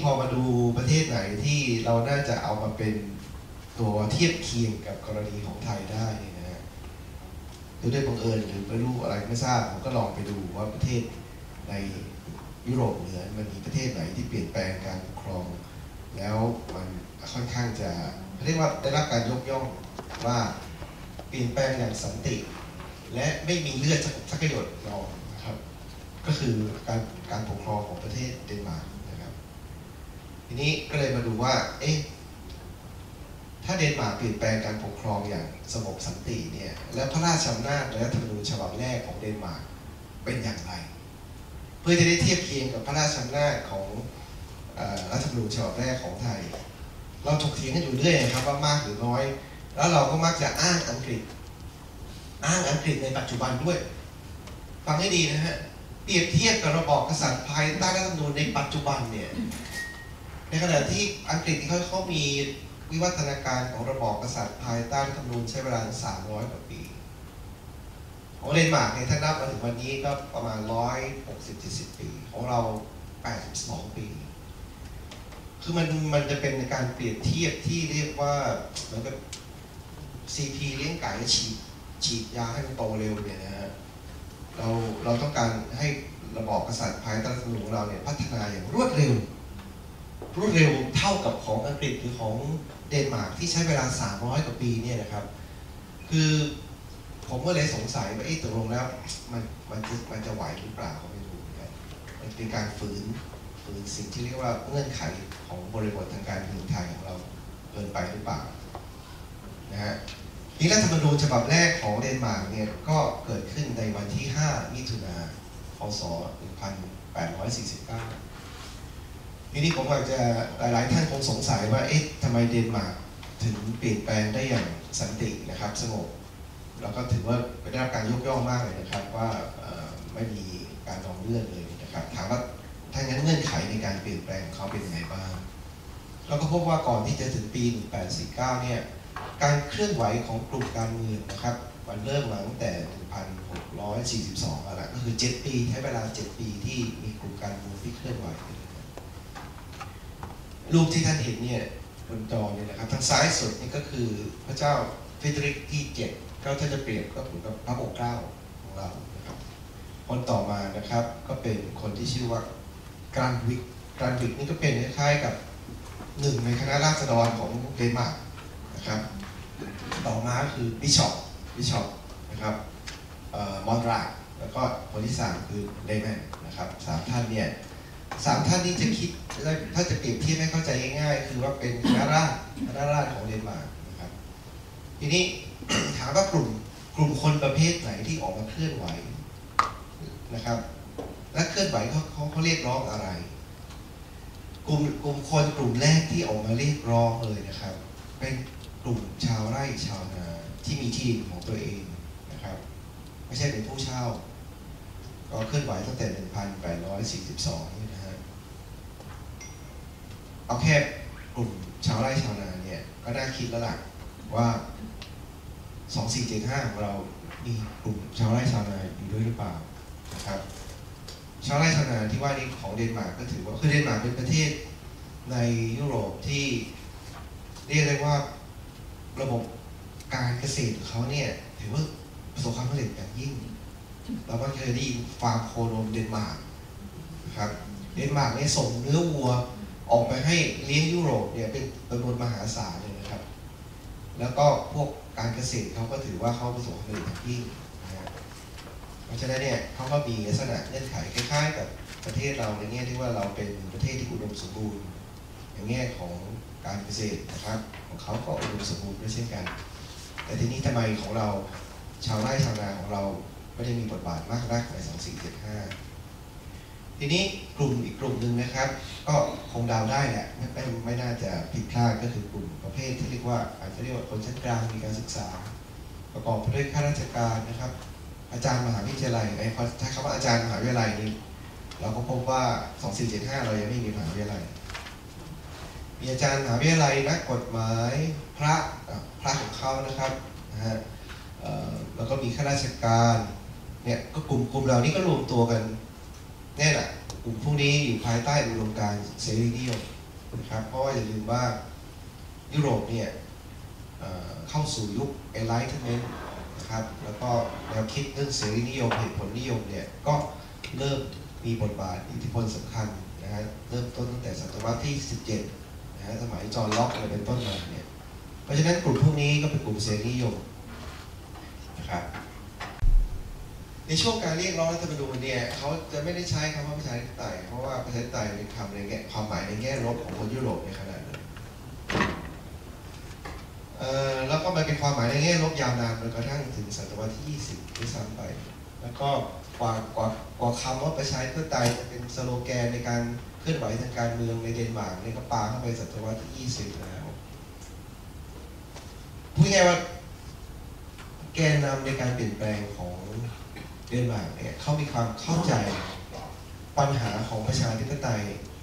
้พอมาดูประเทศไหนที่เราน่าจะเอามาเป็นตัวเทียบเคียงกับกรณีของไทยได้นะฮะโดยด้วยบังเอิญหรือไม่รู้อะไรไม่ทราบผมก็ลองไปดูว่าประเทศในยุโรปเหนือมันมีประเทศไหนที่เปลี่ยนแปลงการปกครอง แล้วมันค่อนข้างจะเรียกว่าได้รับการยกย่องว่าเปลี่ยนแปลงอย่างสันติ และไม่มีเลือดสักหยดนองนะครับ ก็คือการการปกครองของประเทศเดนมาร์ก ทีนี้ก็เลยมาดูว่า เอ๊ะ ถ้าเดนมาร์กเปลี่ยนแปลงการปกครองอย่างสงบสันติเนี่ย แล้วพระราชอำนาจและรัฐธรรมนูญฉบับแรกของเดนมาร์กเป็นอย่างไร เพื่อจะได้เทียบเคียงกับพระราชอำนาจของรัฐธรรมนูญฉบับแรกของไทย เราถกเถียงกันอยู่เรื่อยครับว่ามากหรือน้อย แล้วเราก็มักจะอ้างอังกฤษ อ้างอังกฤษในปัจจุบันด้วย ฟังให้ดีนะฮะ เปรียบเทียบกับระบอบกษัตริย์ภายใต้รัฐธรรมนูญในปัจจุบันเนี่ย ในขณะที่อังกฤษที่เขาเขามีวิวัฒนาการของระบอบกษัตริย์ภายใต้รัฐธรรมนูญใช้เวลาสามร้อยกว่าปีของเดนมาร์กเนี่ยถ้านับมาถึงวันนี้ก็ประมาณร้อยหกสิบเจ็ดสิบปี ของเราแปดสิบสองปี คือมันมันจะเป็นการเปรียบเทียบที่เรียกว่าเหมือนกับซีพีเลี้ยงไก่ฉีดฉีดยาให้มันโตเร็วเนี่ยนะฮะเราเราต้องการให้ระบอบกษัตริย์ภายใต้รัฐธรรมนูญของเราเนี่ยพัฒนาอย่างรวดเร็ว รวดเร็วเท่ากับของอังกฤษหรือของเดนมาร์กที่ใช้เวลา 300 กว่าปีเนี่ยนะครับ คือผมก็เลยสงสัยว่าเอ๊ะตกลงแล้วมันมันจะมันจะไหวหรือเปล่าก็ไม่รู้นกันมันเป็นการฝืนฝืนสิ่งที่เรียกว่าเงื่อนไขของบริบททางการเมืองไทยของเราเกินไปหรือเปล่านะฮะนี่รัฐธรรมนูญฉบับแรกของเดนมาร์กเนี่ยก็เกิดขึ้นในวันที่ 5 มิถุนาพศ 1849 ทีนี้ผมอาจจะหลาย ๆ ท่านคงสงสัยว่าเอ๊ะทำไมเดนมาร์กถึงเปลี่ยนแปลงได้อย่างสันตินะครับสงบแล้วก็ถือว่าได้รับการยกย่องมากเลยนะครับว่าไม่มีการนองเลือดเลยนะครับถามว่าถ้างั้นเงื่อนไขในการเปลี่ยนแปลงของเขาเป็นยังไงบ้างเราก็พบว่าก่อนที่จะถึงปี 1849 เนี่ยการเคลื่อนไหวของกลุ่มการเมืองนะครับมันเริ่มมาตั้งแต่ 1642 แล้วก็คือ 7 ปีใช้เวลา 7 ปีที่มีกลุ่มการเมืองที่เคลื่อนไหว รูปที่ท่านเห็นเนี่ยบนจอเนี่ยนะครับทางซ้ายสุดนี่ก็คือพระเจ้าเฟเดริกที่7ก็ถ้าจะเปรียบก็เหมือนกับพระปกเก้าของเรานะครับคนต่อมานะครับก็เป็นคนที่ชื่อว่ากรันวิกกรันวิกนี่ก็เป็นคล้ายๆกับหนึ่งในคณะราษฎรของเดนมาร์กนะครับต่อมาคือบิชอปบิชอปนะครับมอนราแล้วก็คนที่สามคือเลแมนนะครับสามท่านเนี่ย สามท่านนี้จะคิดถ้าจะเปรียบเทียบให้เข้าใจง่ายๆคือว่าเป็นคณะราษฎรคณะราษฎรของเดนมาร์กนะครับทีนี้ถามว่ากลุ่มกลุ่มคนประเภทไหนที่ออกมาเคลื่อนไหวนะครับ และเคลื่อนไหวเขาเขาเขาเรียกร้องอะไร กลุ่มกลุ่มคนกลุ่มแรกที่ออกมาเรียกร้องเลยนะครับ เป็นกลุ่มชาวไร่ชาวนาที่มีที่ดินของตัวเองนะครับ ไม่ใช่เป็นผู้เช่า ก็เคลื่อนไหวตั้งแต่ 1842 นะฮะ เอาแค่กลุ่มชาวไร่ชาวนาเนี่ย ก็น่าคิดแล้วล่ะว่า 2475 ของเรามีกลุ่มชาวไร่ชาวนาอยู่ด้วยหรือเปล่านะครับชาวไร่ชาวนาที่ว่านี้ของเดนมาร์กก็ถือว่าคือเดนมาร์กเป็นประเทศในยุโรปที่เรียกได้ว่าระบบการเกษตรของเขาเนี่ยถือว่าประสบความสำเร็จอย่างยิ่ง เราก็เคยได้ยินฟาร์มโคนมเดนมาร์กนะครับเดนมาร์กเนี่ยส่งเนื้อวัวออกไปให้เลี้ยงยุโรปเนี่ยเป็นจำนวนมหาศาลเลยนะครับ แล้วก็พวกการเกษตรเขาก็ถือว่าเขาประสบความสำเร็จยิ่งนะฮะเพราะฉะนั้นเนี่ยเขาก็มีลักษณะเงื่อนไขคล้ายๆกับประเทศเราในแง่ที่ว่าเราเป็นประเทศที่อุดมสมบูรณ์ในแง่ของการเกษตรนะครับ ของเขาก็อุดมสมบูรณ์ด้วยเช่นกัน แต่ทีนี้ทำไมของเราชาวไร่ชาวนาของเรา ไม่ได้มีบทบาทมากนักใน 2475 ทีนี้กลุ่มอีกกลุ่มหนึ่งนะครับ ก็คงเดาได้แหละไม่ไม่ไม่น่าจะผิดพลาดก็คือกลุ่มประเภทที่เรียกว่าอาจจะเรียกว่าคนชั้นกลางมีการศึกษา ประกอบไปด้วยข้าราชการนะครับ อาจารย์มหาวิทยาลัยไอ้พอใช้คำว่าอาจารย์มหาวิทยาลัยนี่เราก็พบว่า 2475 เรายังไม่มีมหาวิทยาลัยมีอาจารย์มหาวิทยาลัยนักกฎหมายพระพระของเขานะครับนะฮะแล้วก็มีข้าราชการ เนี่ยก็กลุ่มกลุ่มเหล่านี้ก็รวมตัวกันเนี่แหละกลุ่มพวกนี้อยู่ภายใต้อุดมการณ์เสรีนิยมนะครับเพราะว่าอย่าลืมว่ายุโรปเนี่ยเเข้าสู่ยุค Enlightenment นะครับแล้วก็แนวคิดเรื่องเสรีนิยมเหตุผลนิยมเนี่ยก็เริ่มมีบทบาทอิทธิพลสำคัญนะฮะเริ่มต้นตั้งแต่ศตวรรษที่ 17นะฮะสมัยจอห์นล็อกอะไรเป็นต้นมาเนี่ยเพราะฉะนั้นกลุ่มพวกนี้ก็เป็นกลุ่มเสรีนิยมนะครับ ในช่วงการเรียกร้องรัฐธรรมนูญเนี่ยเขาจะไม่ได้ใช้คำว่าประชาธิปไตยเพราะว่าประชาธิปไตยเป็นคำในแง่ความหมายในแง่ลบของคนยุโรปในขณะนั้นเอ่อแล้วก็มันเป็นความหมายในแง่ลบยาวนานจนกระทั่งถึงศตวรรษที่ 20ด้วยซ้ำไป แล้วก็กว่ากว่ากว่าคำว่าประชาธิปไตยจะเป็นสโลแกนในการเคลื่อนไหวทางการเมืองในเดนมาร์กเนี่ยก็ปาเข้าไปศตวรรษที่ 20 แล้วพูดง่ายว่าแกนนำในการเปลี่ยนแปลงของ เดนมาร์กเนี่ยเขามีความเข้าใจปัญหาของประชาธิปไตย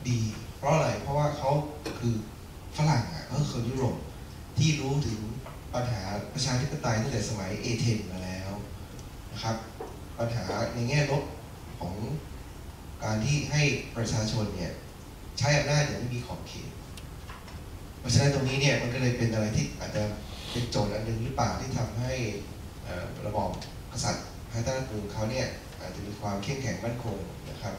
ดี เพราะอะไร เพราะว่าเขาคือฝรั่งอะก็คือคนยุโรปที่รู้ถึงปัญหาประชาธิปไตยตั้งแต่สมัยเอเธนมาแล้วนะครับ ปัญหาในแง่ลบของการที่ให้ประชาชนเนี่ยใช้อำนาจอย่างไม่มีขอบเขตเพราะฉะนั้นตรงนี้เนี่ยมันก็เลยเป็นอะไรที่อาจจะเป็นโจทย์อันหนึ่งหรือเปล่าที่ทำให้ระบอบกษัตริย์ ภายใต้รัฐธรรมนูญเขาเนี่ยอาจจะมีความเข้มแข็งมั่นคงนะครับ